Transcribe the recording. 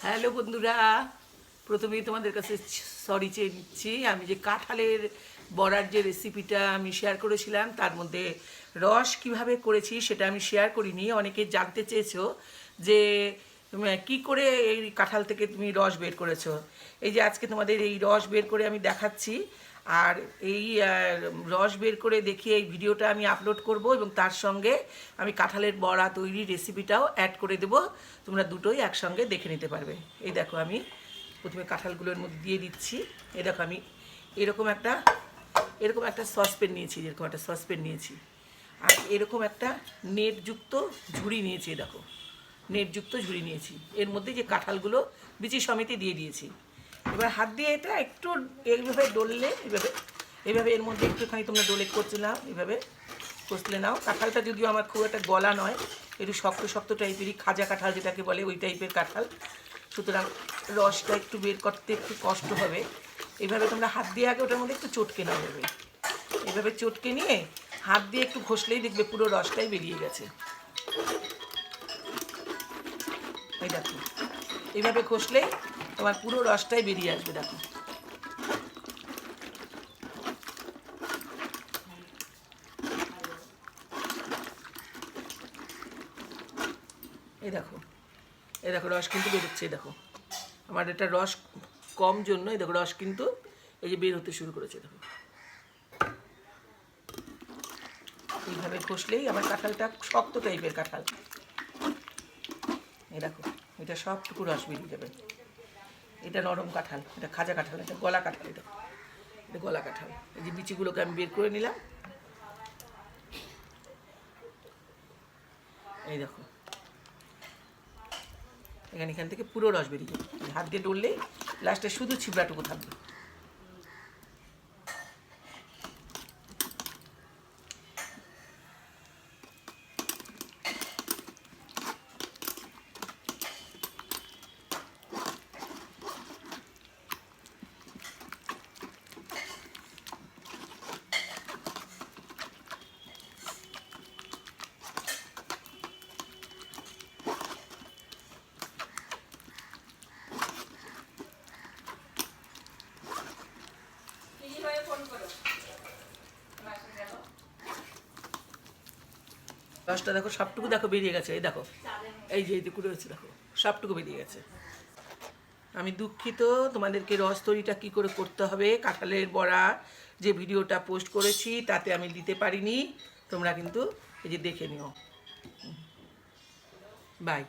Hello বন্ধুরা, প্রথমেই তোমাদের কাছে সরি চেয়ে নিচ্ছি। আমি যে কাঁঠালের বড়ার যে রেসিপিটা আমি শেয়ার করেছিলাম, তার মধ্যে রস কীভাবে করেছি সেটা আমি শেয়ার করিনি। অনেকে জানতে চেয়েছো যে কি করে এই কাঁঠাল থেকে তুমি রস বের করেছ। এই যে আজকে তোমাদের এই রস বের করে আমি দেখাচ্ছি। আর এই রস বের করে দেখিয়ে এই ভিডিওটা আমি আপলোড করব এবং তার সঙ্গে আমি কাঁঠালের বড়া তৈরির রেসিপিটাও অ্যাড করে দেব। তোমরা দুটোই একসঙ্গে দেখে নিতে পারবে। এই দেখো আমি প্রথমে কাঁঠালগুলোর মধ্যে দিয়ে দিচ্ছি। এই দেখো আমি এরকম একটা এরকম একটা সসপ্যান নিয়েছি, এরকম একটা সসপ্যান নিয়েছি। আর এরকম একটা নেটযুক্ত ঝুড়ি নিয়েছি দেখো। নেটযুক্ত ঝুড়ি নিয়েছি। এর মধ্যে যে কাঁঠালগুলো বিচি সমিতি দিয়ে দিয়েছি। এবার হাত দিয়ে এটা একটু এইভাবে ডললে, এইভাবে এইভাবে এর মধ্যে একটুখানি তোমরা ডোলে করছে নাও, এইভাবে কষলে নাও। কাঁঠালটা যদিও আমার খুব একটা গলা নয়, একটু শক্ত শক্ত টাইপেরই, খাজা কাঁঠাল যেটাকে বলে, ওই টাইপের কাঁঠাল। সুতরাং রসটা একটু বের করতে একটু কষ্ট হবে। এইভাবে তোমরা হাত দিয়ে আগে ওটার মধ্যে একটু চটকে নাও এভাবে। এভাবে চটকে নিয়ে হাত দিয়ে একটু ঘষলেই দেখবে পুরো রসটাই বেরিয়ে গেছে। এই দেখো, এইভাবে ঘষলেই তোমার পুরো রসটাই বেরিয়ে আসবে, দেখো। এই দেখো এই দেখো, রস কিন্তু বেরোচ্ছে, এই দেখো। আমার এটা রস কম জন্য, এই দেখো, রস কিন্তু এই যে বের হতে শুরু করেছে দেখো। এইভাবে ঘষলেই আমার কাঁঠালটা শক্ত টাইপের কাঁঠাল। এই দেখো, এটা সবটুকু রস বেরিয়ে যাবে। এটা নরম কাঁঠাল, এটা খাজা কাঁঠাল, এটা গলা কাঁঠাল এটা। এটা গলা কাঁঠাল। এই যে বিচিগুলোকে আমি বের করে নিলাম। এই দেখো। এখানে এখান থেকে পুরো রস বেরিয়ে হাত দিয়ে ডললেই লাস্টে শুধু ছিবড়াটুকু থাকবে। রসটা দেখো, সবটুকু দেখো বেরিয়ে গেছে, এই দেখো। এই যে এইটুকু রয়েছে, দেখো, সবটুকু বেরিয়ে গেছে। আমি দুঃখিত, তোমাদেরকে রস তৈরিটা কী করে করতে হবে, কাঁঠালের বড়া যে ভিডিওটা পোস্ট করেছি, তাতে আমি দিতে পারিনি। তোমরা কিন্তু এই যে দেখে নিও। বাই